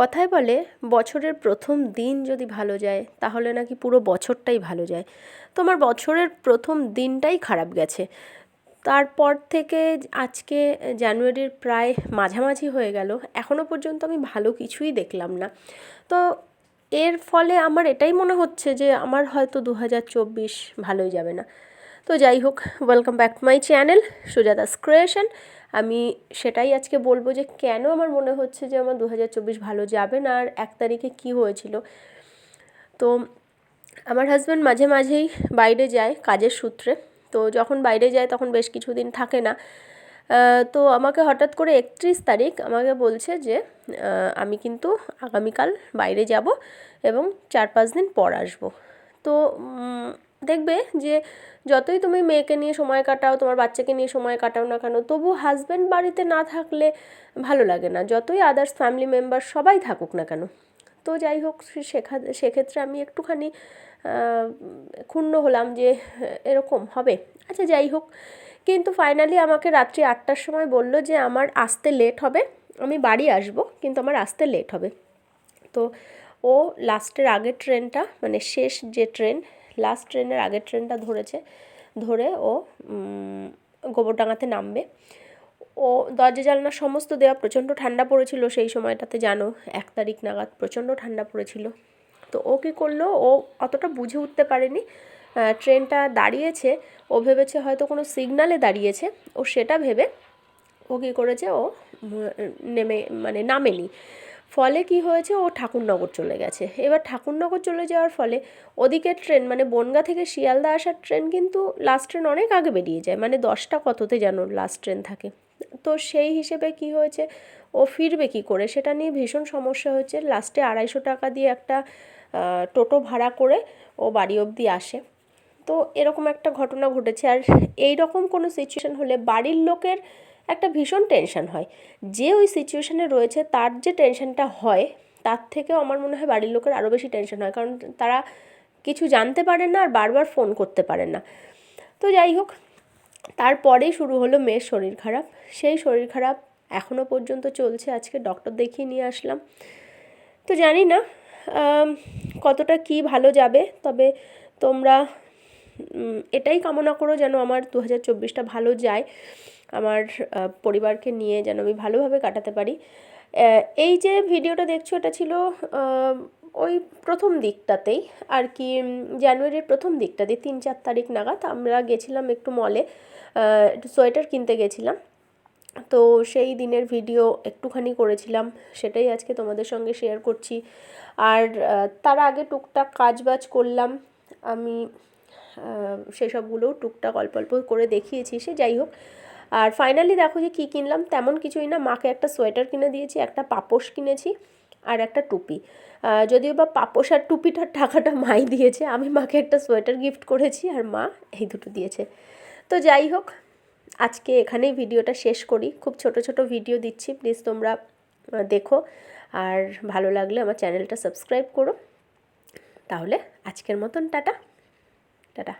কথায় বলে, বছরের প্রথম দিন যদি ভালো যায়, তাহলে নাকি পুরো বছরটাই ভালো যায়। তোমার বছরের প্রথম দিনটাই খারাপ গেছে। তারপর থেকে আজকে জানুয়ারির প্রায় মাঝামাঝি হয়ে গেল। এখনও পর্যন্ত আমি ভালো কিছুই দেখলাম না। তো এর ফলে আমার এটাই মনে হচ্ছে যে, আমার হয়তো দু হাজার চব্বিশ ভালোই যাবে না। তো যাই হোক welcome back to my channel Sujata's creation. আমি সেটাই আজকে বলব যে কেন আমার মনে হচ্ছে যে আমার দু হাজার চব্বিশ ভালো যাবে না আর এক তারিখে কী হয়েছিল। তো আমার হাজব্যান্ড মাঝে মাঝেই বাইরে যায় কাজের সূত্রে। তো যখন বাইরে যায় তখন বেশ কিছুদিন থাকে না। তো আমাকে হঠাৎ করে একত্রিশ তারিখ আমাকে বলছে যে আমি কিন্তু আগামীকাল বাইরে যাব এবং চার পাঁচ দিন পর আসব। তো দেখবে যে যতই তুমি মেয়েকে নিয়ে সময় কাটাও, তোমার বাচ্চাকে নিয়ে সময় কাটাও না কেন, তবু হাজব্যান্ড বাড়িতে না থাকলে ভালো লাগে না। যতই আদার্স ফ্যামিলি মেম্বার সবাই থাকুক না কেন। তো যাই হোক শেখা, সেক্ষেত্রে আমি একটুখানি ক্ষুণ্ণ হলাম যে এরকম হবে। আচ্ছা যাই হোক। কিন্তু ফাইনালি আমাকে রাত্রি আটটার সময় বলল যে আমার আসতে লেট হবে। আমি বাড়ি আসব, কিন্তু আমার আসতে লেট হবে। তো ও লাস্টের আগের ট্রেনটা মানে শেষ যে ট্রেন লাস্ট ট্রেনের আগের ট্রেনটা ধরেছে, ধরে ও গোবরডাঙ্গাতে নামবে। ও দরজা জানলা সমস্ত দেওয়া প্রচণ্ড ঠান্ডা পড়েছিল, সেই সময়টাতে জানো, এক তারিখ নাগাদ প্রচণ্ড ঠান্ডা পড়েছিল। তো ও কী করল, ও অতটা বুঝে উঠতে পারেনি ট্রেনটা দাঁড়িয়েছে, ও ভেবেছে হয়তো কোনো সিগনালে দাঁড়িয়েছে, ও সেটা ভেবে ও কী করেছে, ও নেমে মানে নামেনি। ফলে কি হয়েছে? ও ঠাকুরনগর চলে গেছে। এবার ঠাকুরনগর চলে যাওয়ার ফলে ওদিকের ট্রেন মানে বনগা থেকে শিয়ালদা আসার ট্রেন কিন্তু লাস্ট ট্রেন অনেক আগে বেরিয়ে যায়। মানে দশটা কততে যেন লাস্ট ট্রেন থাকে। তো সেই হিসেবে কি হয়েছে? ও ফিরবে কি করে? সেটা নিয়ে ভীষণ সমস্যা হচ্ছে। লাস্টে আড়াইশো টাকা দিয়ে একটা টোটো ভাড়া করে ও বাড়ি অবধি আসে। তো এরকম একটা ঘটনা ঘটেছে। আর এই রকম কোনো সিচুয়েশান হলে বাড়ির লোকের একটা ভীষণ টেনশন হয়। যে ওই সিচুয়েশানে রয়েছে, তার যে টেনশনটা হয়, তার থেকেও আমার মনে হয় বাড়ির লোকের আরও বেশি টেনশন হয়। কারণ তারা কিছু জানতে পারে না আর বারবার ফোন করতে পারে না। তো যাই হোক, তারপরেই শুরু হলো মেয়ের শরীর খারাপ। সেই শরীর খারাপ এখনও পর্যন্ত চলছে। আজকে ডক্টর দেখিয়ে নিয়ে আসলাম। তো জানি না কতটা কি ভালো যাবে। তবে তোমরা এটাই কামনা করো যেন আমার দু হাজার চব্বিশটা ভালো যায়। আমার পরিবারকে নিয়ে যেন আমি ভালোভাবে কাটাতে পারি। এই যে ভিডিওটা দেখছ, এটা ছিল ওই প্রথম দিকটাতেই আর কি জানুয়ারির প্রথম দিকটাতে তিন চার তারিখ নাগাদ আমরা গেছিলাম একটু মলে একটু সোয়েটার কিনতে গেছিলাম। তো সেই দিনের ভিডিও একটুখানি করেছিলাম, সেটাই আজকে তোমাদের সঙ্গে শেয়ার করছি। আর তার আগে টুকটাক কাজ বাজ করলাম। আমি সেসবগুলোও টুকটাক অল্প অল্প করে দেখিয়েছি, সে যাই হোক। আর ফাইনালি দেখো যে কী কিনলাম, তেমন কিছুই না। মাকে একটা সোয়েটার কিনে দিয়েছি, একটা পাপোশ কিনেছি আর একটা টুপি। যদিও বা পাপোশ আর টুপিটার টাকাটা মাই দিয়েছে, আমি মাকে একটা সোয়েটার গিফট করেছি আর মা এই দুটো দিয়েছে। তো যাই হোক, আজকে এখানেই ভিডিওটা শেষ করি। খুব ছোট ছোট ভিডিও দিচ্ছি প্লিজ তোমরা দেখো। আর ভালো লাগলে আমার চ্যানেলটা সাবস্ক্রাইব করো। তাহলে আজকের মতন টাটা। টাটা।